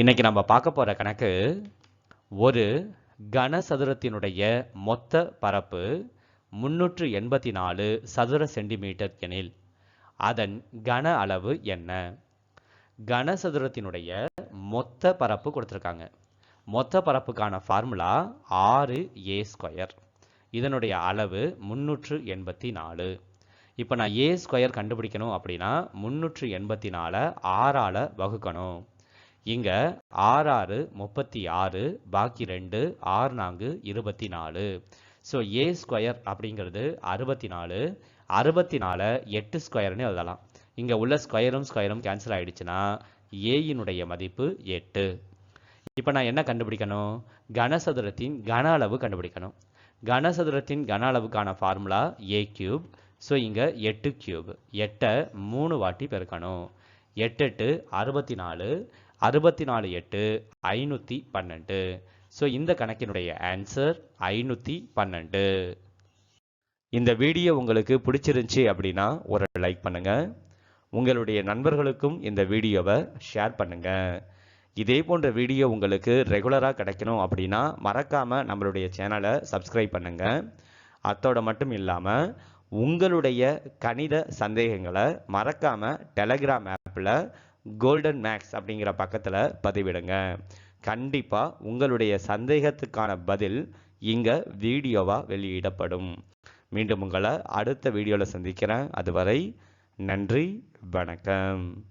இன்னைக்கு நம்ம பார்க்க போகிற கணக்கு ஒரு கனசதுரத்தினுடைய மொத்த பரப்பு முன்னூற்று எண்பத்தி நாலு சதுர சென்டிமீட்டர் எனில் அதன் கன அளவு என்ன? கனசதுரத்தினுடைய மொத்த பரப்பு கொடுத்துருக்காங்க. மொத்த பரப்புக்கான ஃபார்முலா ஆறு ஏ ஸ்கொயர். இதனுடைய அளவு முன்னூற்று எண்பத்தி நாலு இப்போ நான் ஏ ஸ்கொயர் கண்டுபிடிக்கணும் அப்படின்னா முன்னூற்று எண்பத்தி நாலை ஆறால் வகுக்கணும். இங்கே ஆறு ஆறு முப்பத்தி ஆறு பாக்கி ரெண்டு ஆறு நான்கு இருபத்தி நாலு ஸோ ஏ ஸ்கொயர் அப்படிங்கிறது அறுபத்தி நாலு அறுபத்தி நாலு எட்டு ஸ்கொயர்னு எழுதலாம். இங்கே உள்ள ஸ்கொயரும் ஸ்கொயரும் கேன்சல் ஆகிடுச்சுன்னா ஏயினுடைய மதிப்பு எட்டு. இப்போ நான் என்ன கண்டுபிடிக்கணும்? கனசதுரத்தின் கன அளவு கண்டுபிடிக்கணும். கனசதுரத்தின் கன அளவுக்கான ஃபார்முலா ஏ கியூப் ஸோ இங்கே எட்டு கியூப் எட்டை மூணு வாட்டி பெருக்கணும். எட்டு எட்டு அறுபத்தி நாலு அறுபத்தி நாலு எட்டு ஐநூற்றி பன்னெண்டு. ஸோ இந்த கணக்கினுடைய ஆன்சர் ஐநூற்றி பன்னெண்டு. இந்த வீடியோ உங்களுக்கு பிடிச்சிருந்துச்சி அப்படின்னா ஒரு லைக் பண்ணுங்க. உங்களுடைய நண்பர்களுக்கும் இந்த வீடியோவை ஷேர் பண்ணுங்க. இதே போன்ற வீடியோ உங்களுக்கு ரெகுலராக கிடைக்கணும் அப்படின்னா மறக்காமல் நம்மளுடைய சேனலை சப்ஸ்கிரைப் பண்ணுங்க. அத்தோட மட்டும் இல்லாமல் உங்களுடைய கணித சந்தேகங்களை மறக்காமல் டெலகிராம் ஆப்பில் கோல்டன் மேக்ஸ் அப்படிங்கிற பக்கத்தில் பதிவிடுங்க. கண்டிப்பாக உங்களுடைய சந்தேகத்துக்கான பதில் இங்கே வீடியோவாக வெளியிடப்படும். மீண்டும் உங்களை அடுத்த வீடியோவில் சந்திக்கிறேன். அதுவரை நன்றி வணக்கம்.